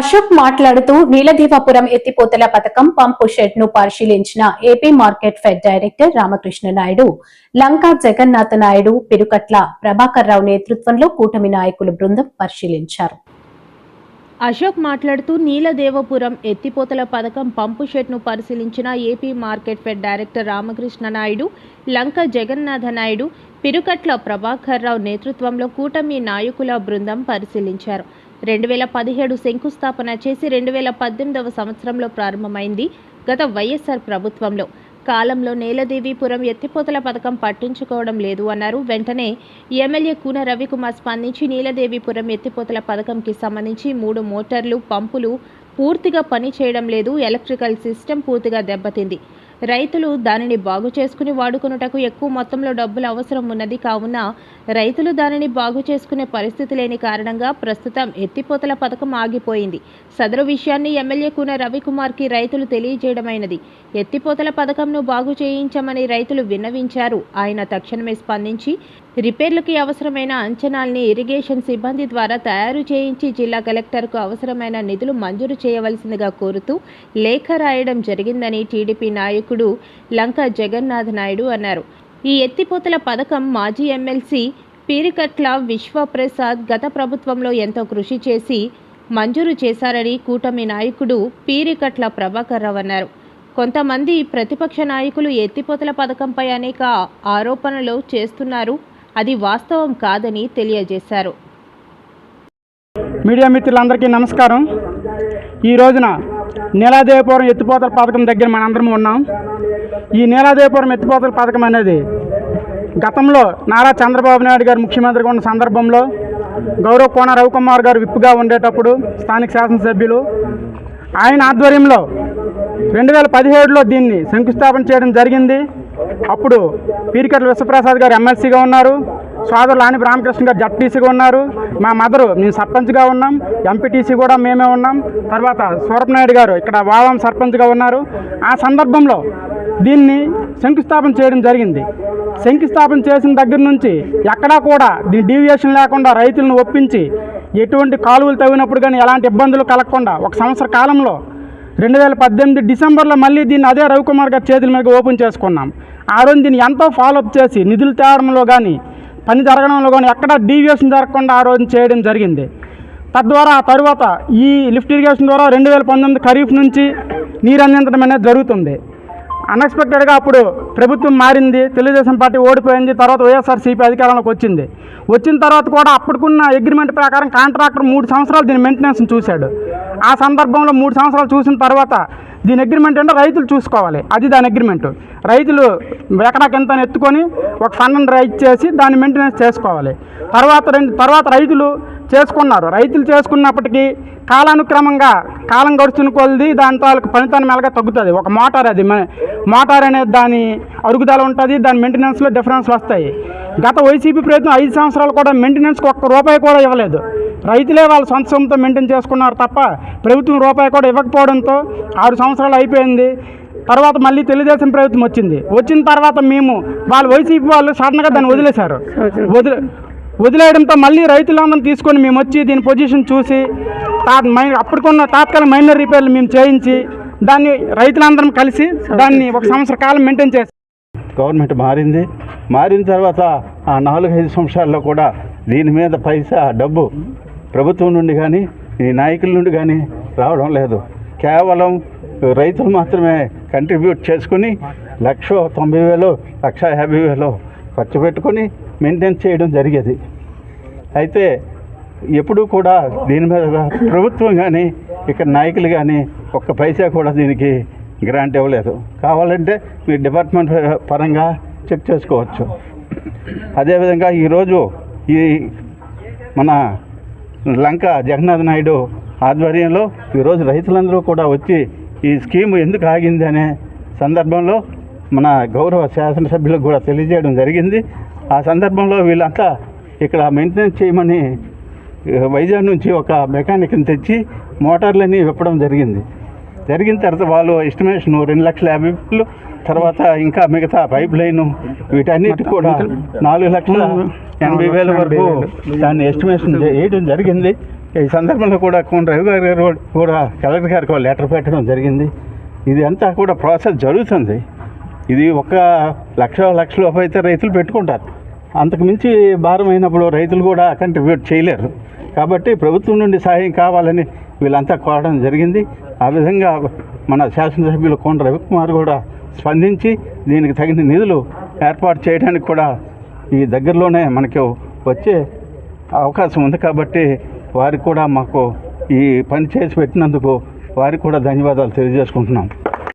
అశోక్ మాట్లాడుతూ నీలదేవాపురం ఎత్తిపోతల పథకం పంపు షెడ్ను పరిశీలించిన AP market fed director Ramakrishna Naidu Lanka Jagannatha Naidu Pirukatla Prabhakar Rao నేతృత్వంలో కూటమి నాయకుల బృందం పరిశీలించారు. అశోక్ మాట్లాడుతూ నీలదేవపురం ఎత్తిపోతల పథకం పంపు షెడ్ను పరిశీలించిన AP market fed director Ramakrishna Naidu Lanka Jagannatha Naidu Pirukatla Prabhakar Rao నేతృత్వంలో కూటమి నాయకుల బృందం పరిశీలించారు. రెండు వేల పదిహేడు శంకుస్థాపన చేసి రెండు వేల పద్దెనిమిదవ సంవత్సరంలో ప్రారంభమైంది గత వైఎస్ఆర్ ప్రభుత్వంలో. కాలంలో నేలదేవిపురం ఎత్తిపోతల పథకం పట్టించుకోవడం లేదు అన్నారు. వెంటనే ఎమ్మెల్యే కూన రవికుమార్ స్పందించి నీలదేవిపురం ఎత్తిపోతల పథకంకి సంబంధించి మూడు మోటార్లు పంపులు పూర్తిగా పని చేయడం లేదు. ఎలక్ట్రికల్ సిస్టమ్ పూర్తిగా దెబ్బతింది. రైతులు దానిని బాగు చేసుకుని వాడుకొనుటకు ఎక్కువ మొత్తంలో డబ్బులు అవసరం ఉన్నది కావున రైతులు దానిని బాగు చేసుకునే పరిస్థితి లేని కారణంగా ప్రస్తుతం ఎత్తిపోతల పథకం ఆగిపోయింది. సదరు విషయాన్ని ఎమ్మెల్యే కూన రవికుమార్కి రైతులు తెలియజేయడమైనది. ఎత్తిపోతల పథకంను బాగు చేయించమని రైతులు విన్నవించారు. ఆయన తక్షణమే స్పందించి రిపేర్లకి అవసరమైన అంచనాల్ని ఇరిగేషన్ సిబ్బంది ద్వారా తయారు చేయించి జిల్లా కలెక్టర్కు అవసరమైన నిధులు మంజూరు చేయవలసిందిగా కోరుతూ లేఖ రాయడం జరిగిందని టీడీపీ నాయకుడు లంక జగన్నాథ్ నాయుడు అన్నారు. ఈ ఎత్తిపోతల పథకం మాజీ ఎమ్మెల్సీ పీరికట్ల విశ్వప్రసాద్ గత ప్రభుత్వంలో ఎంతో కృషి చేసి మంజూరు చేశారని కూటమి నాయకుడు పీరికట్ల ప్రభాకర్ రావు అన్నారు. కొంతమంది ప్రతిపక్ష నాయకులు ఎత్తిపోతల పథకంపై అనేక ఆరోపణలు చేస్తున్నారు. అది వాస్తవం కాదని తెలియజేశారు. మీడియా మిత్రులందరికీ నమస్కారం. ఈ రోజున నీలాదేవపురం ఎత్తిపోతల పథకం దగ్గర మనందరం ఉన్నాం. ఈ నీలాదేవపురం ఎత్తిపోతల పథకం అనేది గతంలో నారా చంద్రబాబు నాయుడు గారు ముఖ్యమంత్రిగా ఉన్న సందర్భంలో గౌరవ కోన రవికుమార్ గారు విప్పుగా ఉండేటప్పుడు స్థానిక శాసనసభ్యులు ఆయన ఆధ్వర్యంలో రెండు వేల పదిహేడులో దీన్ని శంకుస్థాపన చేయడం జరిగింది. అప్పుడు పీరికట్ల విశ్వప్రసాద్ గారు ఎమ్మెల్సీగా ఉన్నారు. సోదరు లాని రామకృష్ణ గారు జడ్పీసీగా ఉన్నారు. మా మదరు మేము సర్పంచ్గా ఉన్నాం. ఎంపీటీసీ కూడా మేమే ఉన్నాం. తర్వాత సూరపనాయుడు గారు ఇక్కడ వావం సర్పంచ్గా ఉన్నారు. ఆ సందర్భంలో దీన్ని శంకుస్థాపన చేయడం జరిగింది. శంకుస్థాపన చేసిన దగ్గర నుంచి ఎక్కడా కూడా దీని డీవియేషన్ లేకుండా రైతులను ఒప్పించి ఎటువంటి కాలువలు తవ్వినప్పుడు కానీ ఎలాంటి ఇబ్బందులు కలగకుండా ఒక సంవత్సర కాలంలో రెండు వేల పద్దెనిమిది డిసెంబర్లో మళ్ళీ దీన్ని అదే రవికుమార్ గారి చేతుల మీద ఓపెన్ చేసుకున్నాం. ఆ రోజు దీన్ని ఎంతో ఫాలోఅప్ చేసి నిధులు తేవడంలో కానీ పని జరగడంలో కానీ ఎక్కడ డీవియేషన్ జరగకుండా ఆ రోజు చేయడం జరిగింది. తద్వారా ఆ తరువాత ఈ లిఫ్ట్ ఇరిగేషన్ ద్వారా రెండు వేల పంతొమ్మిది ఖరీఫ్ నుంచి నీరు అందించడం అనేది జరుగుతుంది. అన్ఎక్స్పెక్టెడ్గా అప్పుడు ప్రభుత్వం మారింది తెలుగుదేశం పార్టీ ఓడిపోయింది తర్వాత వైఎస్ఆర్సీపీ అధికారంలోకి వచ్చింది. వచ్చిన తర్వాత కూడా అప్పటికున్న అగ్రిమెంట్ ప్రకారం కాంట్రాక్టర్ మూడు సంవత్సరాలు దీని మెయింటెనెన్స్ చూశాడు. ఆ సందర్భంలో మూడు సంవత్సరాలు చూసిన తర్వాత దీని అగ్రిమెంట్ అంటే రైతులు చూసుకోవాలి. అది దాని అగ్రిమెంట్ రైతులు ఎకరాకింత ఎత్తుకొని ఒక ఫండ్ని రైట్ చేసి దాన్ని మెయింటెనెన్స్ చేసుకోవాలి. తర్వాత రెండు తర్వాత రైతులు చేసుకున్నారు. రైతులు చేసుకున్నప్పటికీ కాలానుక్రమంగా కాలం గడుచున్న కొలిది దాని తాలూకు పనితనం మెలగా తగ్గుతుంది. ఒక మోటార్ అది మోటార్ అనేది దాని అరుగుదల ఉంటుంది దాని మెయింటెనెన్స్లో డిఫరెన్స్లు వస్తాయి. గత వైసీపీ ప్రయత్నం ఐదు సంవత్సరాలు కూడా మెయింటెనెన్స్కి ఒక్క రూపాయి కూడా ఇవ్వలేదు. రైతులే వాళ్ళ సొంత సొంత మెయింటైన్ చేసుకున్నారు తప్ప ప్రభుత్వం రూపాయి కూడా ఇవ్వకపోవడంతో ఆరు సంవత్సరాలు అయిపోయింది. తర్వాత మళ్ళీ తెలుగుదేశం ప్రభుత్వం వచ్చింది. వచ్చిన తర్వాత మేము వాళ్ళు వైసీపీ వాళ్ళు సడన్గా దాన్ని వదిలేశారు. వదిలే వదిలేయడంతో మళ్ళీ రైతులందరం తీసుకొని మేము వచ్చి దీని పొజిషన్ చూసి తా మై అప్పటికున్న తాత్కాలిక మైనర్ రిపేర్లు మేము చేయించి దాన్ని రైతులందరం కలిసి దాన్ని ఒక సంవత్సర కాలం మెయింటైన్ చేసి గవర్నమెంట్ మారింది. మారిన తర్వాత ఆ నాలుగైదు సంవత్సరాల్లో కూడా దీని మీద పైసా డబ్బు ప్రభుత్వం నుండి కానీ ఈ నాయకుల నుండి కానీ రావడం లేదు. కేవలం రైతులు మాత్రమే కంట్రిబ్యూట్ చేసుకుని లక్ష తొంభై వేలు లక్ష యాభై వేలు ఖర్చు పెట్టుకొని మెయింటైన్ చేయడం జరిగేది. అయితే ఎప్పుడూ కూడా దీని మీద ప్రభుత్వం కానీ ఇక్కడ నాయకులు కానీ ఒక్క పైసా కూడా దీనికి గ్రాంట్ ఇవ్వలేదు. కావాలంటే మీ డిపార్ట్మెంట్ పరంగా చెక్ చేసుకోవచ్చు. అదేవిధంగా ఈరోజు ఈ మన లంక జగన్నాథ్ నాయుడు ఆధ్వర్యంలో ఈరోజు రైతులందరూ కూడా వచ్చి ఈ స్కీమ్ ఎందుకు ఆగింది అనే సందర్భంలో మన గౌరవ శాసనసభ్యులకు కూడా తెలియజేయడం జరిగింది. ఆ సందర్భంలో వీళ్ళంతా ఇక్కడ మెయింటెనెన్స్ చేయమని వైజాగ్ నుంచి ఒక మెకానిక్ని తెచ్చి మోటార్లన్నీ విప్పడం జరిగింది. జరిగిన తర్వాత వాళ్ళు ఎస్టిమేషన్ రెండు లక్షల యాభై వేలు తర్వాత ఇంకా మిగతా పైప్ లైన్ వీటన్నిటి కూడా నాలుగు లక్షల ఎనభై వేల వరకు దాన్ని ఎస్టిమేషన్ వేయడం జరిగింది. ఈ సందర్భంలో కూడా కోన రవి గారి గారు కూడా కలెక్టర్ గారికి లెటర్ పెట్టడం జరిగింది. ఇది అంతా కూడా ప్రాసెస్ జరుగుతుంది. ఇది ఒక లక్ష లక్ష లోపు అయితే రైతులు పెట్టుకుంటారు. అంతకు మించి భారం అయినప్పుడు రైతులు కూడా కంట్రిబ్యూట్ చేయలేరు. కాబట్టి ప్రభుత్వం నుండి సహాయం కావాలని వీళ్ళంతా కోరడం జరిగింది. ఆ విధంగా మన శాసనసభ్యులు కోన రవికుమార్ కూడా స్పందించి దీనికి తగిన నిధులు ఏర్పాటు చేయడానికి కూడా ఈ దగ్గరలోనే మనకు వచ్చే అవకాశం ఉంది కాబట్టి వారికి కూడా మాకు ఈ పని చేసి పెట్టినందుకు వారికి కూడా ధన్యవాదాలు తెలియజేసుకుంటున్నాం.